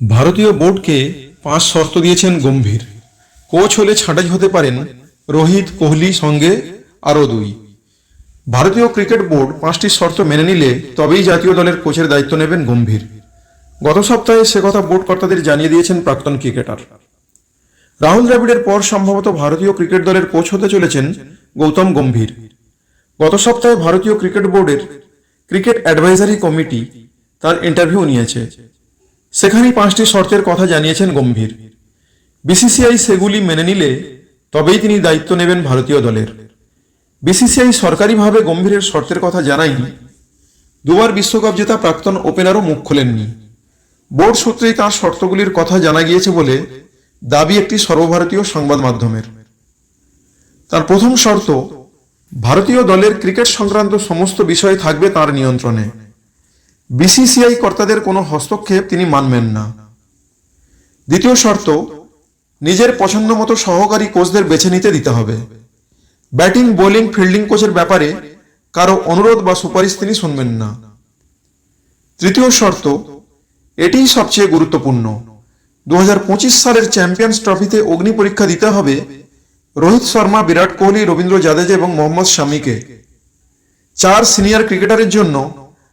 ভারতীয় বোর্ডকে পাঁচ শর্ত দিয়েছেন গম্ভীর। কোচ হলে ছাঁটাই হতে পারেন রোহিত কোহলি সঙ্গে আরও দুই। ভারতীয় ক্রিকেট বোর্ড পাঁচটি শর্ত মেনে নিলে তবেই জাতীয় দলের কোচের দায়িত্ব নেবেন গম্ভীর। গত সপ্তাহে সে কথা বোর্ড কর্তাদের জানিয়ে দিয়েছেন প্রাক্তন ক্রিকেটার। রাহুল দ্রাবিড়ের পর সম্ভবত ভারতীয় ক্রিকেট দলের কোচ হতে চলেছেন গৌতম গম্ভীর। গত সপ্তাহে ভারতীয় ক্রিকেট বোর্ডের ক্রিকেট অ্যাডভাইজারি কমিটি তার ইন্টারভিউ নিয়েছে। সেখানেই পাঁচটি শর্তের কথা জানিয়েছেন গম্ভীর। বিসিসিআই সেগুলি মেনে নিলে তবেই তিনি দায়িত্ব নেবেন ভারতীয় দলের। বিসিসিআই সরকারিভাবে গম্ভীরের শর্তের কথা জানায়নি। দুবার বিশ্বকাপ জেতা প্রাক্তন ওপেনারও মুখ খোলেননি। বোর্ড সূত্রেই তাঁর শর্তগুলির কথা জানা গিয়েছে বলে দাবি একটি সর্বভারতীয় সংবাদ মাধ্যমের। তার প্রথম শর্ত, ভারতীয় দলের ক্রিকেট সংক্রান্ত সমস্ত বিষয় থাকবে তার নিয়ন্ত্রণে। বিসিসিআই কর্তাদের কোনো হস্তক্ষেপ তিনি মানবেন না। দ্বিতীয় শর্ত, নিজের পছন্দ মতো সহকারী কোচদের বেছে নিতে দিতে হবে। ব্যাটিং, বোলিং, ফিল্ডিং কোচের ব্যাপারে কারও অনুরোধ বা সুপারিশ তিনি শুনবেন না। তৃতীয় শর্ত, এটিই সবচেয়ে গুরুত্বপূর্ণ। দু হাজার পঁচিশ সালের চ্যাম্পিয়ন্স ট্রফিতে অগ্নি পরীক্ষা দিতে হবে রোহিত শর্মা, বিরাট কোহলি, রবীন্দ্র জাদেজা এবং মোহাম্মদ শামিকে। চার সিনিয়র ক্রিকেটারের জন্য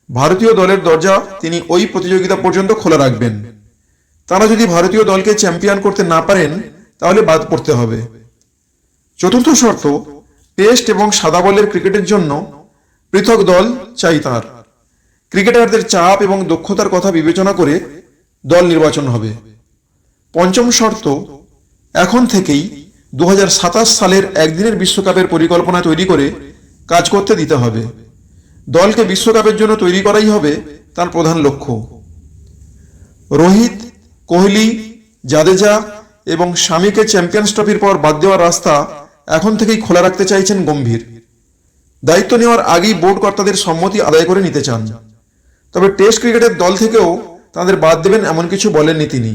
ভারতীয় দলের দরজা তিনি ওই প্রতিযোগিতা পর্যন্ত খোলা রাখবেন। তারা যদি ভারতীয় দলকে চ্যাম্পিয়ন করতে না পারেন, তাহলে বাদ পড়তে হবে। চতুর্থ শর্ত, টেস্ট এবং সাদা বলের ক্রিকেটের জন্য পৃথক দল চাই তার। ক্রিকেটারদের চাপ এবং দক্ষতার কথা বিবেচনা করে দল নির্বাচন হবে। পঞ্চম শর্ত, এখন থেকেই দু হাজার সাতাশ সালের একদিনের বিশ্বকাপের পরিকল্পনা তৈরি করে কাজ করতে দিতে হবে। দলকে বিশ্বকাপের জন্য তৈরি করাই হবে তার প্রধান লক্ষ্য। রোহিত, কোহলি, জাদেজা এবং স্বামীকে চ্যাম্পিয়ন্স ট্রফির পর বাদ দেওয়ার রাস্তা এখন থেকেই খোলা রাখতে চাইছেন গম্ভীর। দায়িত্ব নেওয়ার আগেই বোর্ড কর্তাদের সম্মতি আদায় করে নিতে চান। তবে টেস্ট ক্রিকেটের দল থেকেও তাদের বাদ দেবেন এমন কিছু বলেননি তিনি।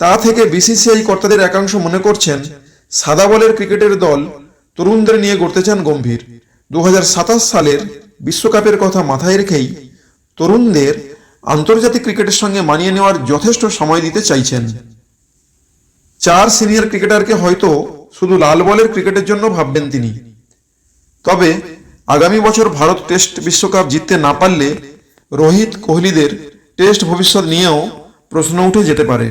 তা থেকে বিসিসিআই কর্তাদের একাংশ মনে করছেন, সাদা বলের ক্রিকেটের দল তরুণদের নিয়ে গড়তে চান গম্ভীর। দু হাজার সাতাশ সালের বিশ্বকাপের কথা মাথায় রেখেই তরুণদের আন্তর্জাতিক ক্রিকেটের সঙ্গে মানিয়ে নেওয়ার যথেষ্ট সময় দিতে চাইছেন। চার সিনিয়র ক্রিকেটারকে হয়তো শুধু লাল বলের ক্রিকেটের জন্য ভাববেন তিনি। তবে আগামী বছর ভারত টেস্ট বিশ্বকাপ জিততে না পারলে রোহিত কোহলিদের টেস্ট ভবিষ্যৎ নিয়েও প্রশ্ন উঠে যেতে পারে।